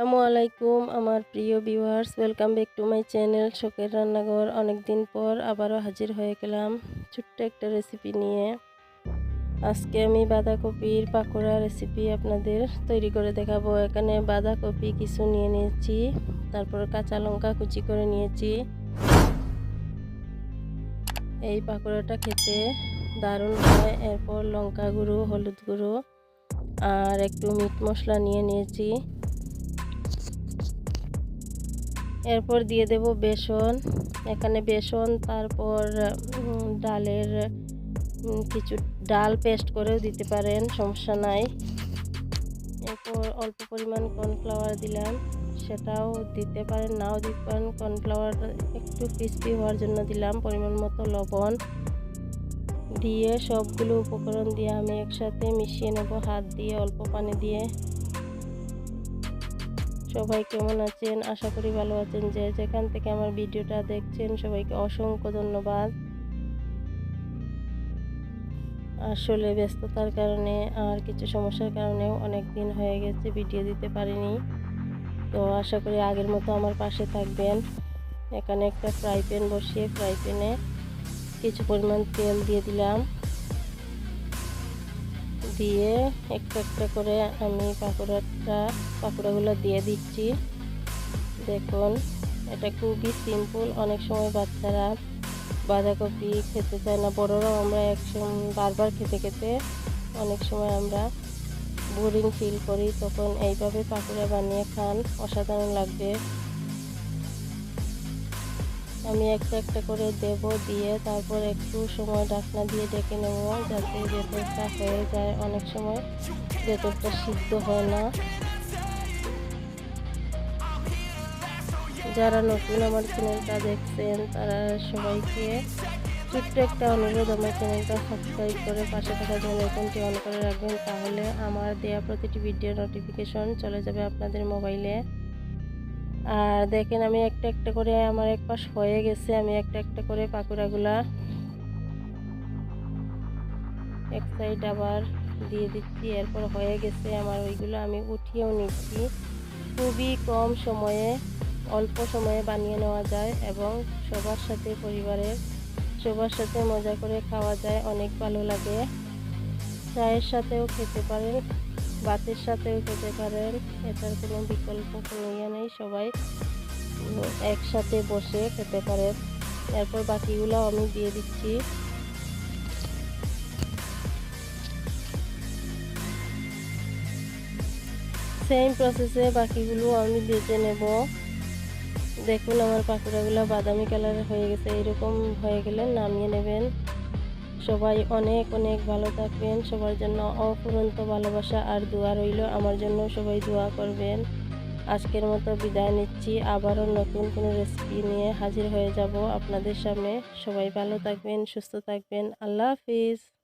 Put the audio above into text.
আসসালামু আলাইকুম, আমার প্রিয় viewers welcome back to my channel শোকের রান্নাঘর। অনেক দিন পর আবারও হাজির হয়ে গেলাম ছোট্ট একটা রেসিপি নিয়ে। আজকে আমি বাঁধাকপির পাকোড়া রেসিপি আপনাদের তৈরি করে দেখাবো। এখানে বাঁধাকপি কিছু নিয়ে নিয়েছি, তারপর কাঁচা লঙ্কা কুচি করে নিয়েছি। এই পাকোড়াটা খেতে দারুণ হয়। এরপর লঙ্কা গুঁড়ো, হলুদ গুঁড়ো, আর একটু মিট মশলা নিয়ে নিয়েছি। এরপর দিয়ে দেব বেসন। এখানে বেসন, তারপর ডালের কিছু ডাল পেস্ট করেও দিতে পারেন, সমস্যা নাই। এরপর অল্প পরিমাণ কর্নফ্লাওয়ার দিলাম, সেটাও দিতে পারেন, নাও দিতে পারেন। কর্নফ্লাওয়ার একটু ক্রিস্পি হওয়ার জন্য দিলাম পরিমাণ মতো লবণ। দিয়ে সবগুলো উপকরণ দিয়ে আমি একসাথে মিশিয়ে নেব, হাত দিয়ে, অল্প পানি দিয়ে। সবাই কেমন আছেন? আশা করি ভালো আছেন যে যেখান থেকে আমার ভিডিওটা দেখছেন, সবাইকে অসংখ্য ধন্যবাদ। আসলে ব্যস্ততার কারণে আর কিছু সমস্যার কারণেও অনেক দিন হয়ে গেছে, ভিডিও দিতে পারিনি। তো আশা করি আগের মতো আমার পাশে থাকবেন। এখানে একটা ফ্রাই প্যান বসিয়ে, ফ্রাই প্যানে কিছু পরিমাণ তেল দিয়ে দিলাম। দিয়ে একটা একটা করে আমি পাকোড়াটা পাকোড়াগুলো দিয়ে দিচ্ছি। দেখুন, এটা খুবই সিম্পল অনেক সময় বাচ্চারা বাঁধাকপি খেতে চায় না। বড়রাও আমরা একসময় বারবার খেতে খেতে অনেক সময় আমরা বোরিং ফিল করি। তখন এইভাবে পাকোড়া বানিয়ে খান, অসাধারণ লাগবে। আমি একটা একটা করে দেব দিয়ে তারপর একটু সময় ঢাকনা দিয়ে ডেকে নেব যাতে ভেতরটা হয়ে যায়। অনেক সময় ভেতরটা সিদ্ধ হয় না। যারা নতুন আমার চ্যানেলটা দেখছেন, তারা সবাইকে ছোট্ট একটা অনুরোধ, আমার চ্যানেলটা সাবস্ক্রাইব করে পাশে থাকা জন্য আইকনটি অন করে রাখবেন, তাহলে আমার দেওয়া প্রতিটি ভিডিও নোটিফিকেশন চলে যাবে আপনাদের মোবাইলে আর দেখেন আমি একটা একটা করে আমার এক পাশ হয়ে গেছে, আমি একটা একটা করে পাকুড়াগুলা এক সাইড আবার দিয়ে দিচ্ছি, এরপর হয়ে গেছে আমার ওইগুলো আমি উঠিয়েও নিচ্ছি। খুবই কম সময়ে, অল্প সময়ে বানিয়ে নেওয়া যায় এবং সবার সাথে পরিবারের সবার সাথে মজা করে খাওয়া যায়, অনেক ভালো লাগে। চায়ের সাথেও খেতে পারেন। ভাতের সাথেও খেতে পারেন এটার কোনো বিকল্প কোনো ইয়ে নেই, সবাই একসাথে বসে খেতে পারেন এরপর বাকিগুলো আমি দিয়ে দিচ্ছি। সেম প্রসেসে বাকিগুলো আমি বেজে নেব। দেখুন আমার পাকুড়াগুলো বাদামি কালারের হয়ে গেছে এরকম হয়ে গেলে নামিয়ে নেবেন। সবাই অনেক অনেক ভালো থাকবেন। সবার জন্য অফুরন্ত ভালোবাসা আর দোয়া রইল। আমার জন্য সবাই দোয়া করবেন। আজকের মতো বিদায় নিচ্ছি। আবারও নতুন কোনো রেসিপি নিয়ে হাজির হয়ে যাব আপনাদের সামনে। সবাই ভালো থাকবেন, সুস্থ থাকবেন। আল্লাহ হাফিজ।